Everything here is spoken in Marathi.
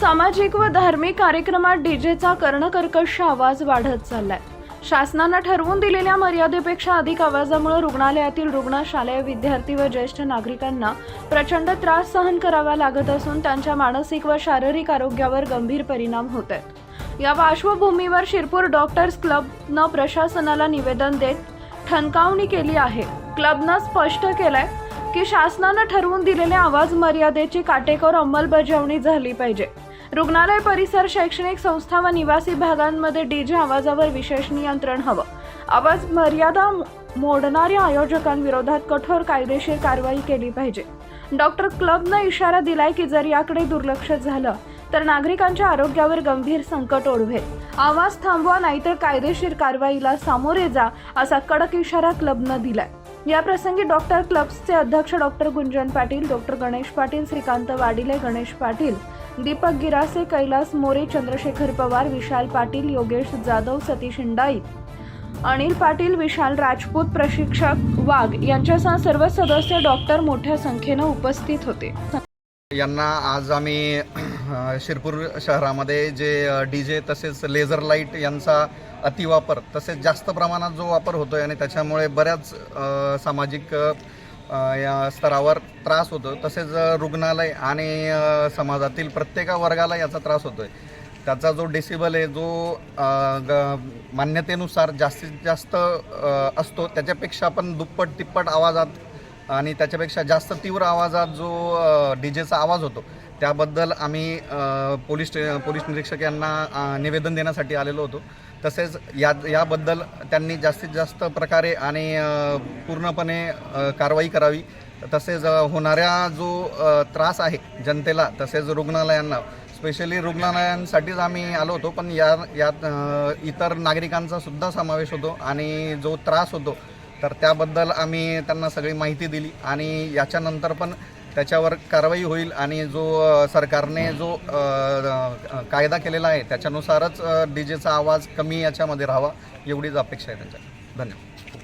सामाजिक व धार्मिक कार्यक्रमात डीजेचा कर्णकर्कश आवाज वाढत चाललाय. शासनानं ठरवून दिलेल्या मर्यादेपेक्षा अधिक आवाजामुळे रुग्णालयातील रुग्ण शालेय विद्यार्थी व ज्येष्ठ नागरिकांना प्रचंड त्रास सहन करावा लागत असून त्यांच्या मानसिक व शारीरिक आरोग्यावर गंभीर परिणाम होत आहेत. या पार्श्वभूमीवर शिरपूर डॉक्टर्स क्लबनं प्रशासनाला निवेदन देत ठणकावणी केली आहे. क्लबनं स्पष्ट केलंय की शासनानं ठरवून दिलेल्या आवाज मर्यादेची काटेकोर अंमलबजावणी झाली पाहिजे. रुग्णालय परिसर शैक्षणिक संस्था व निवासी भागांमध्ये डीजे आवाजावर विशेष नियंत्रण हवं. आवाज मर्यादा मोडणाऱ्या आयोजकांविरोधात कठोर कायदेशीर कारवाई केली पाहिजे. डॉक्टर क्लबनं इशारा दिलाय की जर याकडे दुर्लक्ष झालं तर नागरिकांच्या आरोग्यावर गंभीर संकट ओढवेल. आवाज थांबवा नाहीतर कायदेशीर कारवाईला सामोरे जा असा कडक इशारा क्लबनं दिलाय. या प्रसंगी डॉक्टर क्लब्सचे अध्यक्ष डॉक्टर गुंजन पाटील डॉक्टर गणेश पाटील श्रीकांत वाडिले गणेश पाटील दीपक गिरासे कैलास मोरे चंद्रशेखर पवार विशाल पाटील योगेश जाधव सतीश इंडाई अनिल पाटील विशाल राजपूत प्रशिक्षक वाघ यांच्यासह सर्व सदस्य डॉक्टर मोठ्या संख्येनं उपस्थित होते. यांना आज आम्ही शिरपूर शहरामध्ये जे डी जे तसेच लेझर लाइट यांचा अतिवापर तसेच जास्त प्रमाणात जो वापर होतो आहे आणि त्याच्यामुळे बऱ्याच सामाजिक या स्तरावर त्रास होतो तसेच रुग्णालय आणि समाजातील प्रत्येक वर्गाला याचा त्रास होतो आहे त्याचा जो डेसिबल आहे जो ग- मान्यतेनुसार जास्तीत जास्त असतो त्याच्यापेक्षा पण दुप्पट तिप्पट आवाजात आणि त्याच्यापेक्षा जास्त तीव्र आवाजात जो डी जेचा आवाज होतो त्याबद्दल आम्ही पोलीस पोलीस निरीक्षक यांना निवेदन देण्यासाठी आलेलो होतो. तसेच या याबद्दल त्यांनी जास्तीत जास्त प्रकारे आणि पूर्णपणे कारवाई करावी. तसेच होणाऱ्या जो त्रास आहे जनतेला तसेच रुग्णालयांना स्पेशली रुग्णालयांसाठीच आम्ही आलो होतो पण या यात इतर नागरिकांचा सुद्धा समावेश होतो आणि जो त्रास होतो तर त्याबद्दल आम्ही त्यांना सगळी माहिती दिली आणि याच्यानंतर पण त्याच्यावर कारवाई होईल आणि जो सरकारने जो कायदा केलेला आहे त्याच्यानुसारच डी जेचा आवाज कमी याच्यामध्ये राहावा एवढीच अपेक्षा आहे त्यांच्या धन्यवाद.